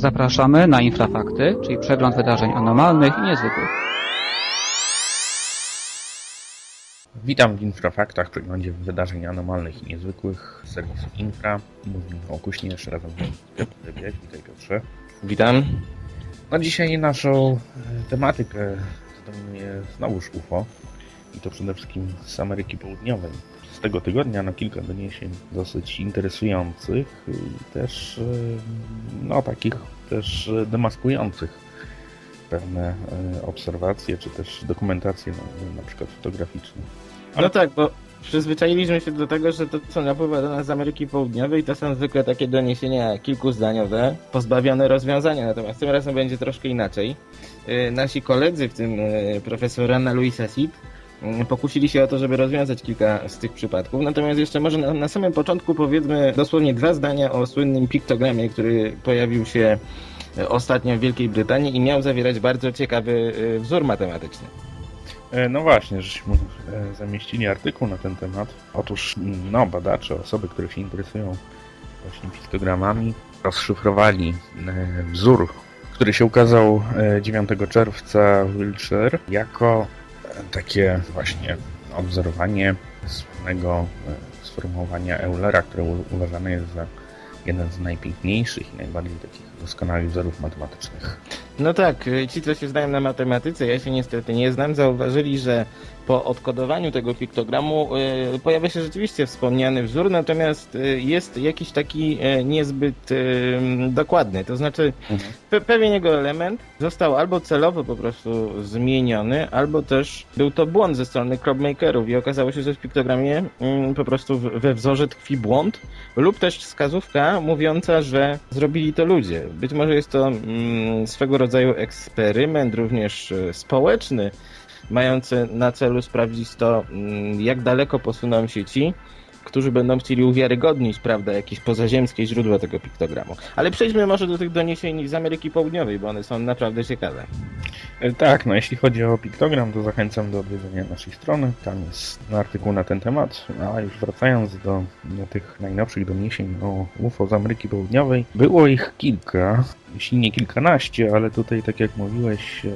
Zapraszamy na Infrafakty, czyli przegląd wydarzeń anormalnych i niezwykłych. Witam w Infrafaktach, przeglądzie wydarzeń anormalnych i niezwykłych z serwisu Infra. Mówi Michał Kuśnierz, razem z Piotr Wieś. Witaj Piotrze. Witam. No dzisiaj naszą e, tematykę zdominuje znowuż UFO i to przede wszystkim z Ameryki Południowej. Tego tygodnia na kilka doniesień dosyć interesujących i też e, no takich też e, demaskujących pewne e, obserwacje czy też dokumentacje no, na przykład fotograficzne. Ale- No tak, bo przyzwyczailiśmy się do tego, że to, co napływa do nas z Ameryki Południowej, to są zwykle takie doniesienia kilkuzdaniowe, pozbawione rozwiązania, natomiast tym razem będzie troszkę inaczej. Yy, Nasi koledzy, w tym yy, profesor Anna Luisa Sid, pokusili się o to, żeby rozwiązać kilka z tych przypadków. Natomiast jeszcze może na, na samym początku powiedzmy dosłownie dwa zdania o słynnym piktogramie, który pojawił się yy, ostatnio w Wielkiej Brytanii i miał zawierać bardzo ciekawy yy, wzór matematyczny. E, No właśnie, żeśmy e, zamieścili artykuł na ten temat. Otóż mm, no, badacze, osoby, które się interesują właśnie piktogramami, rozszyfrowali e, wzór, który się ukazał e, 9 czerwca w Wiltshire jako e, takie właśnie odwzorowanie słynnego e, sformułowania Eulera, które uważane jest za jeden z najpiękniejszych i najbardziej takich doskonałych wzorów matematycznych. No tak, y, ci co się znają na matematyce, ja się niestety nie znam, zauważyli, że po odkodowaniu tego piktogramu y, pojawia się rzeczywiście wspomniany wzór, natomiast y, jest jakiś taki y, niezbyt dokładny. To znaczy Mhm. pe pewien jego element został albo celowo po prostu zmieniony, albo też był to błąd ze strony crowdmakerów i okazało się, że w piktogramie mm, po prostu we wzorze tkwi błąd lub też wskazówka mówiąca, że zrobili to ludzie. Być może jest to mm, swego rodzaju eksperyment, również e, społeczny, mający na celu sprawdzić to, mm, jak daleko posuną się ci, którzy będą chcieli uwiarygodnić, prawda, jakieś pozaziemskie źródła tego piktogramu. Ale przejdźmy może do tych doniesień z Ameryki Południowej, bo one są naprawdę ciekawe. E, Tak, no jeśli chodzi o piktogram, to zachęcam do odwiedzenia naszej strony. Tam jest artykuł na ten temat. A już wracając do tych najnowszych doniesień o UFO z Ameryki Południowej, było ich kilka, jeśli nie kilkanaście, ale tutaj, tak jak mówiłeś, e,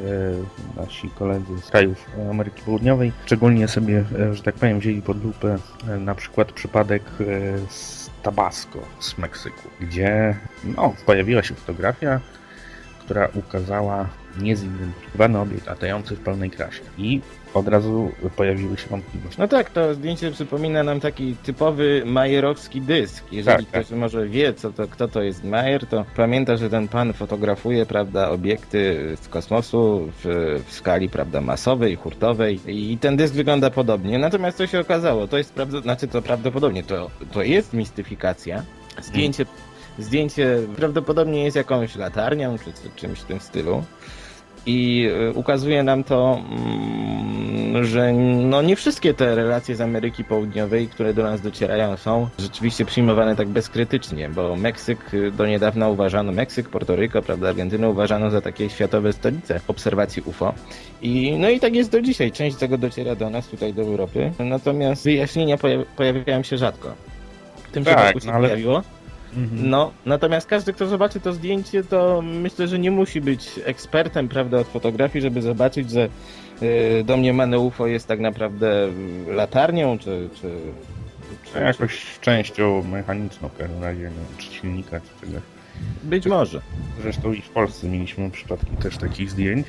nasi koledzy z krajów Ameryki Południowej szczególnie sobie, e, że tak powiem, wzięli pod lupę e, na przykład przypadek z Tabasco, z Meksyku, gdzie no, pojawiła się fotografia, która ukazała niezidentyfikowany obiekt latający w pełnej krasie. I od razu pojawiły się wątpliwości. No tak, to zdjęcie przypomina nam taki typowy majerowski dysk. Jeżeli Tak, tak. ktoś może wie, co to, kto to jest Majer, to pamięta, że ten pan fotografuje, prawda, obiekty z kosmosu w, w skali, prawda, masowej, hurtowej i ten dysk wygląda podobnie. Natomiast co się okazało, to jest prawda, znaczy to prawdopodobnie, to, to jest mistyfikacja. Zdjęcie, zdjęcie prawdopodobnie jest jakąś latarnią, czy, czy czymś w tym stylu. I y, ukazuje nam to, mm, że no nie wszystkie te relacje z Ameryki Południowej, które do nas docierają, są rzeczywiście przyjmowane tak bezkrytycznie, bo Meksyk y, do niedawna uważano, Meksyk, Portoryko, prawda, Argentynę uważano za takie światowe stolice obserwacji UFO. I, no i tak jest do dzisiaj. Część tego dociera do nas, tutaj do Europy. Natomiast wyjaśnienia pojawi- pojawiają się rzadko. W tym Tak, się no ale- pojawiło. Mhm. No, natomiast każdy, kto zobaczy to zdjęcie, to myślę, że nie musi być ekspertem, prawda, od fotografii, żeby zobaczyć, że y, domniemane UFO jest tak naprawdę latarnią, czy... czy, czy, Jakoś częścią mechaniczną w każdym razie, wiem, czy silnika, czy czegoś. Być może. Zresztą i w Polsce mieliśmy przypadki też takich zdjęć.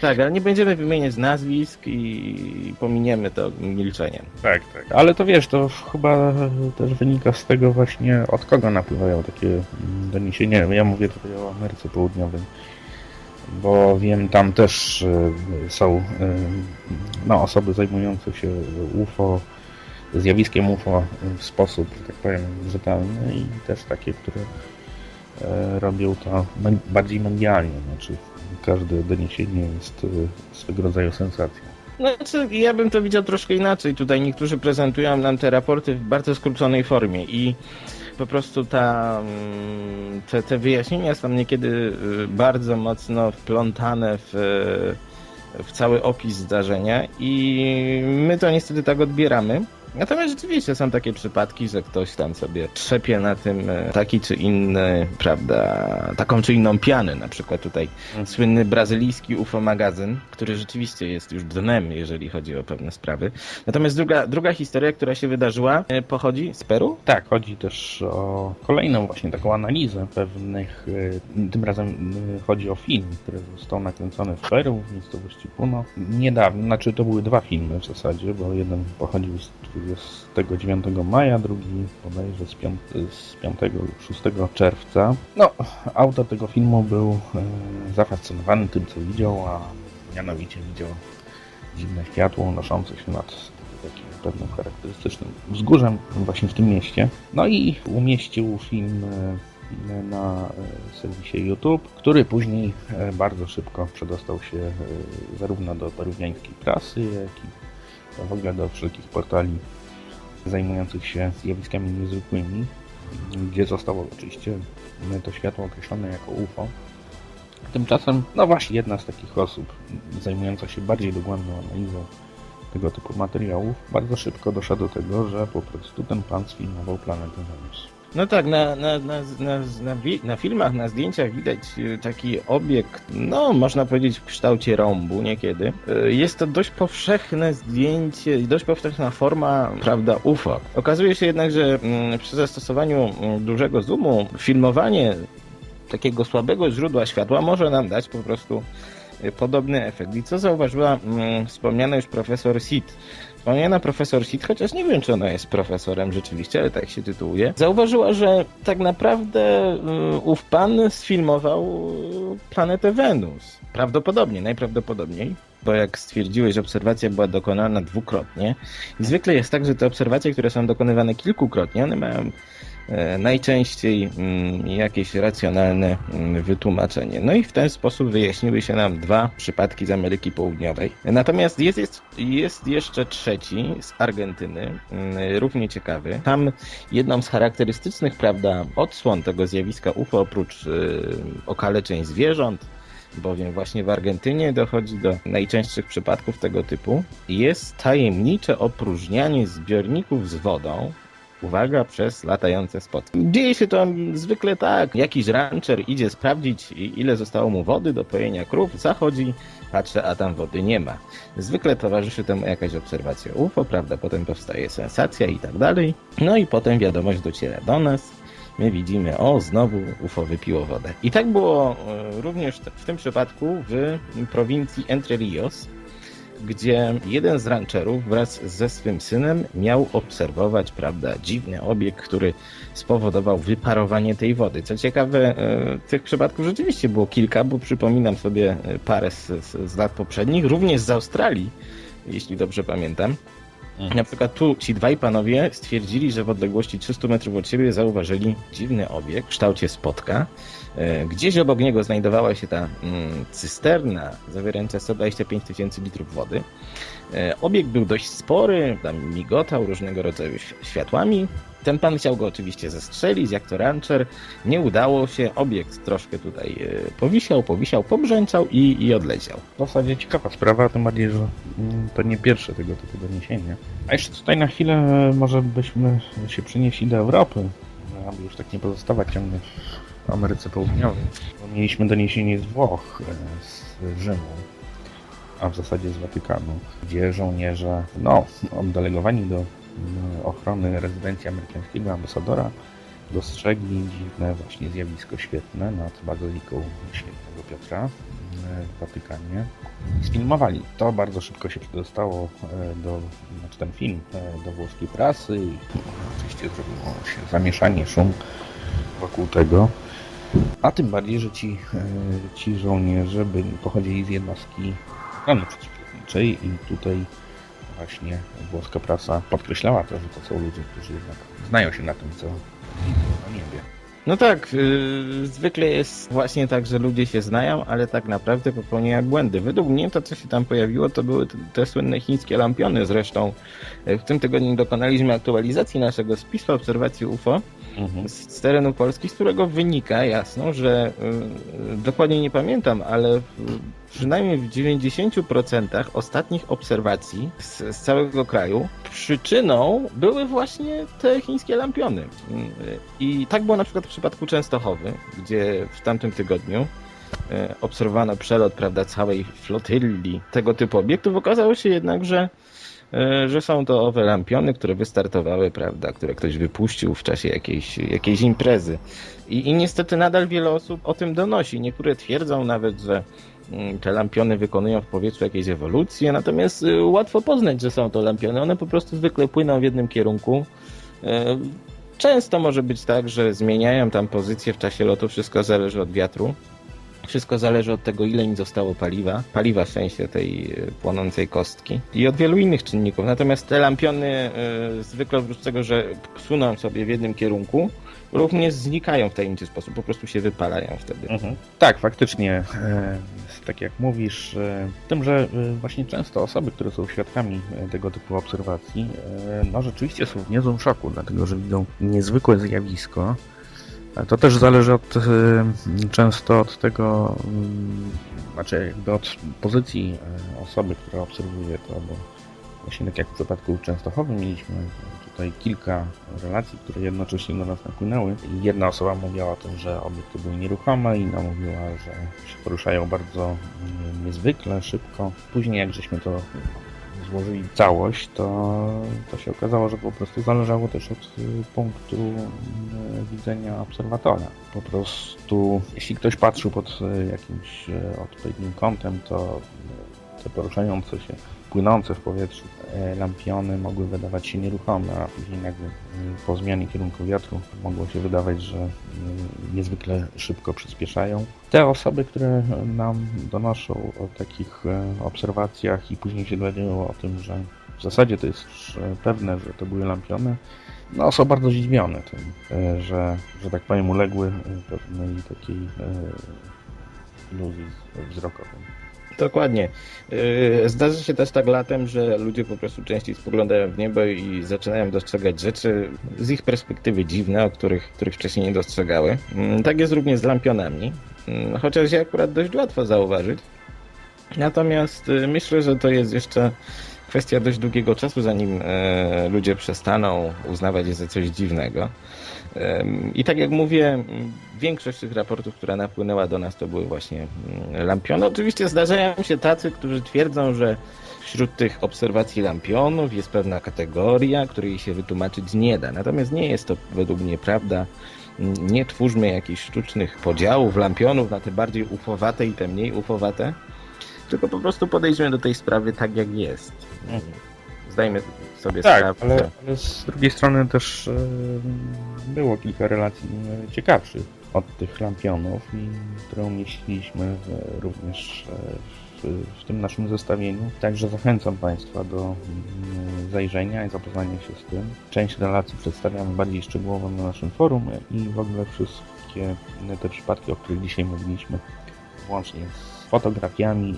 Tak, ale nie będziemy wymieniać nazwisk i pominiemy to milczeniem. Tak, tak. Ale to wiesz, to chyba też wynika z tego właśnie, od kogo napływają takie mm, doniesienia. Ja mówię tutaj o Ameryce Południowej, bo wiem, tam też y, są y, no, osoby zajmujące się UFO, zjawiskiem UFO w sposób, że tak powiem, rzetelny i też takie, które e, robią to bardziej medialnie. Znaczy, każde doniesienie jest y, swego rodzaju sensacją. Znaczy, ja bym to widział troszkę inaczej. Tutaj niektórzy prezentują nam te raporty w bardzo skróconej formie i po prostu ta, mm, te, te wyjaśnienia są niekiedy y, bardzo mocno wplątane w, w cały opis zdarzenia i my to niestety tak odbieramy. Natomiast rzeczywiście są takie przypadki, że ktoś tam sobie trzepie na tym e, taki czy inny, prawda, taką czy inną pianę. Na przykład tutaj Mhm. słynny brazylijski UFO magazyn, który rzeczywiście jest już dnem, jeżeli chodzi o pewne sprawy. Natomiast druga, druga historia, która się wydarzyła, e, pochodzi z Peru? Tak, chodzi też o kolejną właśnie taką analizę pewnych, e, tym razem chodzi o film, który został nakręcony w Peru, w miejscowości Puno. Niedawno, znaczy to były dwa filmy w zasadzie, bo jeden pochodził z 29 maja, drugi bodajże z 5, z 5 lub 6 czerwca. No, autor tego filmu był e, zafascynowany tym, co widział, a mianowicie widział dziwne światło unoszące się nad takim pewnym charakterystycznym wzgórzem właśnie w tym mieście. No i umieścił film e, na e, serwisie YouTube, który później bardzo szybko przedostał się zarówno do peruwiańskiej prasy, jak i w ogóle do wszelkich portali zajmujących się zjawiskami niezwykłymi, gdzie zostało oczywiście to światło określone jako UFO. Tymczasem, no właśnie, jedna z takich osób zajmująca się bardziej dogłębną analizą tego typu materiałów, bardzo szybko doszła do tego, że po prostu ten pan sfilmował planetę Wenus. No tak, na, na, na, na, na, na filmach, na zdjęciach widać e, taki obiekt, no można powiedzieć w kształcie rąbu niekiedy. E, Jest to dość powszechne zdjęcie, dość powszechna forma, prawda, UFO. Okazuje się jednak, że mm, przy zastosowaniu mm, dużego zoomu filmowanie takiego słabego źródła światła może nam dać po prostu e, podobny efekt. I co zauważyła mm, wspomniana już profesor Sid? Wspomniana profesor Sid, chociaż nie wiem, czy ona jest profesorem rzeczywiście, ale tak się tytułuje, zauważyła, że tak naprawdę y, ów pan sfilmował y, planetę Wenus. Prawdopodobnie, najprawdopodobniej. Bo jak stwierdziłeś, obserwacja była dokonana dwukrotnie. I zwykle jest tak, że te obserwacje, które są dokonywane kilkukrotnie, one mają e, najczęściej mm, jakieś racjonalne mm, wytłumaczenie. No i w ten sposób wyjaśniły się nam dwa przypadki z Ameryki Południowej. Natomiast jest, jest, jest jeszcze trzeci z Argentyny, mm, równie ciekawy. Tam jedną z charakterystycznych, prawda, odsłon tego zjawiska UFO, oprócz y, okaleczeń zwierząt, bowiem właśnie w Argentynie dochodzi do najczęstszych przypadków tego typu, jest tajemnicze opróżnianie zbiorników z wodą, uwaga, przez latające spotki. Dzieje się to zwykle tak. Jakiś rancher idzie sprawdzić, ile zostało mu wody do pojenia krów, zachodzi, patrzy, a tam wody nie ma. Zwykle towarzyszy temu jakaś obserwacja UFO, prawda? Potem powstaje sensacja i tak dalej. No i potem wiadomość dociera do nas. My widzimy, o, znowu UFO wypiło wodę. I tak było e, również w tym przypadku w prowincji Entre Rios, gdzie jeden z rancherów wraz ze swym synem miał obserwować, prawda, dziwny obiekt, który spowodował wyparowanie tej wody. Co ciekawe, e, tych przypadków rzeczywiście było kilka, bo przypominam sobie e, parę z, z lat poprzednich, również z Australii, jeśli dobrze pamiętam. Na przykład tu ci dwaj panowie stwierdzili, że w odległości 300 metrów od siebie zauważyli dziwny obiekt w kształcie spotka. E, Gdzieś obok niego znajdowała się ta mm, cysterna zawierająca 125 tysięcy litrów wody. E, Obiekt był dość spory, tam migotał różnego rodzaju światłami. Ten pan chciał go oczywiście zestrzelić, jak to rancher. Nie udało się, obiekt troszkę tutaj e, powisiał, powisiał, pobrzęczał i, i odleciał. W zasadzie ciekawa sprawa, tym bardziej, że mm, to nie pierwsze tego typu doniesienie. A jeszcze tutaj na chwilę e, może byśmy się przenieśli do Europy, aby już tak nie pozostawać ciągle w Ameryce Południowej. Mieliśmy doniesienie z Włoch, e, z Rzymu, a w zasadzie z Watykanu, gdzie żołnierze, no, oddelegowani do ochrony rezydencji amerykańskiego ambasadora, dostrzegli dziwne właśnie zjawisko świetne nad bazyliką świętego Piotra e, w Watykanie. Sfilmowali. To bardzo szybko się przedostało e, do, znaczy ten film, e, do włoskiej prasy i oczywiście zrobiło się zamieszanie, szum wokół tego. A tym bardziej, że ci, e, ci żołnierze byli, pochodzili z jednostki ochrony przeciwlotniczej i tutaj właśnie włoska prasa podkreślała to, że to są ludzie, którzy jednak znają się na tym, co widzą na niebie. No tak, yy, zwykle jest właśnie tak, że ludzie się znają, ale tak naprawdę popełniają błędy. Według mnie to, co się tam pojawiło, to były te, te słynne chińskie lampiony. Zresztą yy, w tym tygodniu dokonaliśmy aktualizacji naszego spisu obserwacji UFO Mhm. z, z terenu Polski, z którego wynika jasno, że yy, dokładnie nie pamiętam, ale w, przynajmniej w 90% ostatnich obserwacji z, z całego kraju przyczyną były właśnie te chińskie lampiony. I tak było na przykład w przypadku Częstochowy, gdzie w tamtym tygodniu e, obserwowano przelot prawda, całej flotylli tego typu obiektów. Okazało się jednak, że e, że są to owe lampiony, które wystartowały, prawda, które ktoś wypuścił w czasie jakiejś, jakiejś imprezy. I, I niestety nadal wiele osób o tym donosi. Niektóre twierdzą nawet, że te lampiony wykonują w powietrzu jakieś ewolucje, natomiast y, łatwo poznać, że są to lampiony. One po prostu zwykle płyną w jednym kierunku. E, Często może być tak, że zmieniają tam pozycję w czasie lotu, wszystko zależy od wiatru. Wszystko zależy od tego, ile im zostało paliwa, paliwa w sensie tej e, płonącej kostki i od wielu innych czynników. Natomiast te lampiony zwykle oprócz tego, że psuną sobie w jednym kierunku, również znikają w tajemniczy sposób, po prostu się wypalają wtedy. Mhm. Tak, faktycznie, e, tak jak mówisz, e, tym, że e, właśnie często osoby, które są świadkami tego typu obserwacji, no rzeczywiście są w niezłym szoku, dlatego że widzą niezwykłe zjawisko. A To też zależy od, często od tego, mm, znaczy jakby od pozycji osoby, która obserwuje to, bo właśnie tak jak w przypadku Częstochowy mieliśmy tutaj kilka relacji, które jednocześnie do nas napłynęły. Jedna osoba mówiła o tym, że obiekty były nieruchome, inna mówiła, że się poruszają bardzo niezwykle, szybko. Później jak żeśmy to złożyli całość, to, to się okazało, że po prostu zależało też od y, punktu y, widzenia obserwatora. Po prostu jeśli ktoś patrzył pod y, jakimś odpowiednim kątem, to te poruszające się płynące w powietrzu lampiony mogły wydawać się nieruchome, a później nagle mm, po zmianie kierunku wiatru mogło się wydawać, że mm, niezwykle szybko przyspieszają. Te osoby, które nam donoszą o takich e, obserwacjach i później się dowiadują o tym, że w zasadzie to jest już e, pewne, że to były lampiony, no są bardzo zdziwione tym, e, że, że tak powiem uległy e, pewnej takiej e, iluzji wzrokowej. Dokładnie. Yy, Zdarza się też tak latem, że ludzie po prostu częściej spoglądają w niebo i zaczynają dostrzegać rzeczy z ich perspektywy dziwne, o których, których wcześniej nie dostrzegały. Mm, Tak jest również z lampionami, Mm, chociaż je akurat dość łatwo zauważyć. Natomiast y, myślę, że to jest jeszcze kwestia dość długiego czasu, zanim e, ludzie przestaną uznawać je za coś dziwnego. I tak jak mówię, większość tych raportów, która napłynęła do nas, to były właśnie mm, lampiony. Oczywiście zdarzają się tacy, którzy twierdzą, że wśród tych obserwacji lampionów jest pewna kategoria, której się wytłumaczyć nie da. Natomiast nie jest to według mnie prawda. Nie twórzmy jakichś sztucznych podziałów lampionów na te bardziej ufowate i te mniej ufowate, tylko po prostu podejdźmy do tej sprawy tak, jak jest. Zdajmy sobie Tak, sprawę. ale, ale z drugiej strony też e, było kilka relacji e, ciekawszych od tych lampionów, i które umieściliśmy w, również e, w, w tym naszym zestawieniu. Także zachęcam Państwa do zajrzenia i zapoznania się z tym. Część relacji przedstawiamy bardziej szczegółowo na naszym forum i w ogóle wszystkie te przypadki, o których dzisiaj mówiliśmy, włącznie z fotografiami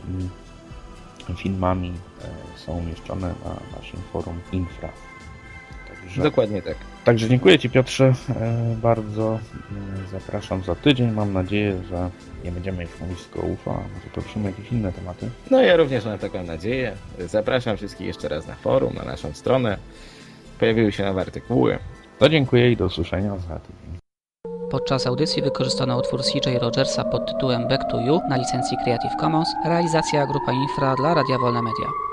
i filmami e, są umieszczone na naszym forum Infra. Także, Dokładnie tak. także dziękuję Ci Piotrze e, bardzo. E, Zapraszam za tydzień. Mam nadzieję, że nie będziemy już mówić tylko UFO, a może poruszymy jakieś inne tematy. No ja również mam taką nadzieję. Zapraszam wszystkich jeszcze raz na forum, na naszą stronę. Pojawiły się nowe artykuły. To dziękuję i do usłyszenia za tydzień. Podczas audycji wykorzystano utwór CJ Rogersa pod tytułem Back to You na licencji Creative Commons, realizacja Grupa Infra dla Radia Wolne Media.